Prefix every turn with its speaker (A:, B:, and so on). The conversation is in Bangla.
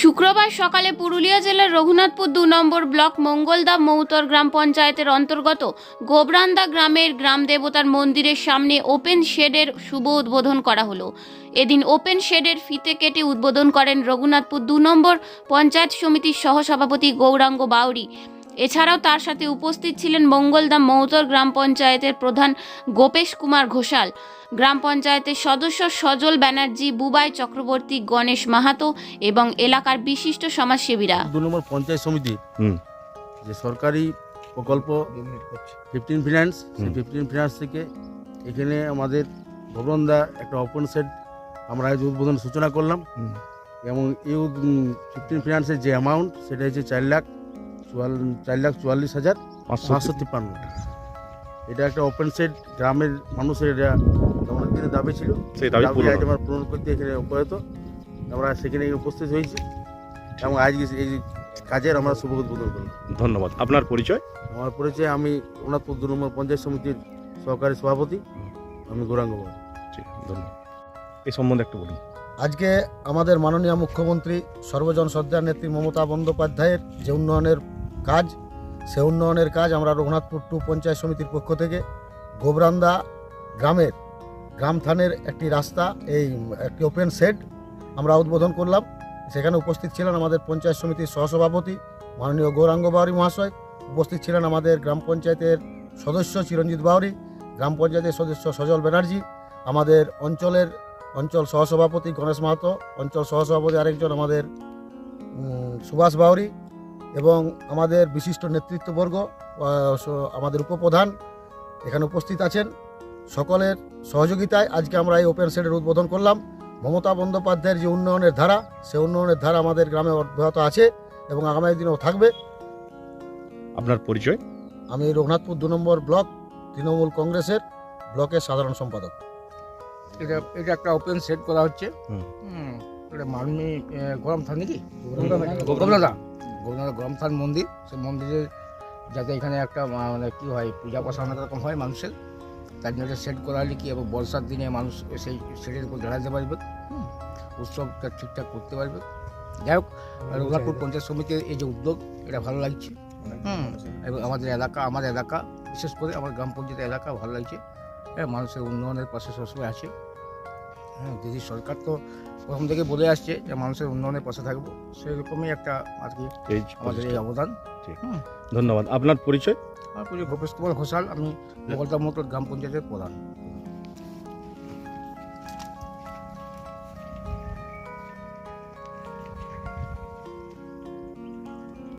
A: শুক্রবার সকালে পুরুলিয়া জেলার রঘুনাথপুর দু নম্বর ব্লক মঙ্গলদা মৌতর গ্রাম পঞ্চায়েতের অন্তর্গত গোবরান্দা গ্রামের গ্রাম দেবতার মন্দিরের সামনে ওপেন শেডের শুভ উদ্বোধন করা হলো। এদিন ওপেন শেডের ফিতে কেটে উদ্বোধন করেন রঘুনাথপুর দু নম্বর পঞ্চায়েত সমিতির সহসভাপতি গৌরাঙ্গ বাউরি। এছাড়াও তার সাথে উপস্থিত ছিলেন মঙ্গলদা মৌতর গ্রাম পঞ্চায়েতের প্রধান গোপেশ কুমার ঘোষাল। গ্রাম পঞ্চায়েতের সদস্য সজল ব্যানার্জি বুবাই চক্রবর্তী গণেশ মাহাতো এবং এলাকার বিশিষ্ট সমাজসেবীরা।
B: দু নম্বর পঞ্চায়েত সমিতি যে সরকারি প্রকল্প ফিফটিন ফিনান্স ফিফটিন ফিনান্স থেকে এখানে আমাদের ভবনদা একটা ওপেন সেট আমরা আজ উদ্বোধন সূচনা করলাম। এবং এই ফিফটিন ফিনান্সের যে অ্যামাউন্ট সেটা হচ্ছে চার লাখ। চার লাখ চুয়াল্লিশ হাজার পাঁচশো তিপ্পান্ন। এটা একটা ওপেন সেট গ্রামের মানুষের এটা অনেক দিনের দাবি ছিল
C: সেই দাবি
B: আজ। আমরা পূরণ করতে এখানে উপনীত আমরা সেখানে উপস্থিত হয়েছি এবং আজকে এই কাজের আমরা শুভ উদ্বোধন করলাম
C: ধন্যবাদ। আপনার পরিচয়?
B: আমার পরিচয় আমি রঘুনাথপুর দু নম্বর পঞ্চায়েত সমিতির সহকারী সভাপতি আমি গৌরাঙ্গ বাবু
C: ধন্যবাদ। এই সম্বন্ধে একটু বলুন।
D: আজকে আমাদের মাননীয় মুখ্যমন্ত্রী সর্বজন শ্রদ্ধার নেত্রী মমতা বন্দ্যোপাধ্যায়ের যে উন্নয়নের কাজ, সে উন্নয়নের কাজ আমরা রঘুনাথপুর টু পঞ্চায়েত সমিতির পক্ষ থেকে গোবরান্দা গ্রামের, গ্রাম থানের একটি রাস্তা, এই, একটি ওপেন শেড আমরা উদ্বোধন করলাম। সেখানে উপস্থিত ছিলেন আমাদের পঞ্চায়েত সমিতির সহসভাপতি মাননীয় গৌরাঙ্গ বাউরি মহাশয়, উপস্থিত ছিলেন আমাদের গ্রাম পঞ্চায়েতের সদস্য চিরঞ্জিত বাউরি, গ্রাম পঞ্চায়েতের সদস্য সজল ব্যানার্জি, আমাদের অঞ্চলের, অঞ্চল সহসভাপতি গণেশ মাহাতো, অঞ্চল সহসভাপতি আরেকজন আমাদের সুভাষ বাউরি এবং আমাদের বিশিষ্ট নেতৃত্ববর্গ আমাদের উপপ্রধান এখানে উপস্থিত আছেন। সকলের সহযোগিতায় আজকে আমরা এই ওপেন সেটের উদ্বোধন করলাম। মমতা বন্দ্যোপাধ্যায়ের যে উন্নয়নের ধারা সে উন্নয়নের ধারা আমাদের গ্রামে অব্যাহত আছে এবং আগামী দিনেও থাকবে।
C: আপনার পরিচয়?
D: আমি রঘুনাথপুর দু নম্বর ব্লক তৃণমূল কংগ্রেসের ব্লকের সাধারণ সম্পাদক।
E: এটা এটা একটা ওপেন সেট করা হচ্ছে। এটা গরম থান নাকি? গোবনাদা গরম থান মন্দির। সেই মন্দিরের যাতে এখানে একটা মানে কি হয় পূজা পাশা অনেক রকম হয় মানুষের। তার জন্য সেট করা হলে কি এবং বর্ষার দিনে মানুষ সেই সেটের উপর দাঁড়াতে পারবে। উৎসবটা ঠিকঠাক করতে পারবে। যাই হোক রঘুনাথপুর পঞ্চায়েত সমিতির এই যে উদ্যোগ এটা ভালো লাগছে। হুম, এবং আমাদের এলাকা আমার এলাকা বিশেষ করে আমার গ্রাম পঞ্চায়েত এলাকা ভালো লাগছে। মানুষের উন্নয়নের পাশে সবসময় আছে। হ্যাঁ দিদি সরকার তো প্রথম থেকে বলে আসছে যে মানুষের উন্নয়নের পাশে থাকব। সেরকমই একটা আর কি আমাদের এই অবদান।
C: ধন্যবাদ। আপনার পরিচয়?
E: আমার পরিচয় ভূপেশ কুমার ঘোষাল আমি মোগলতা মোটর গ্রাম পঞ্চায়েতের প্রধান।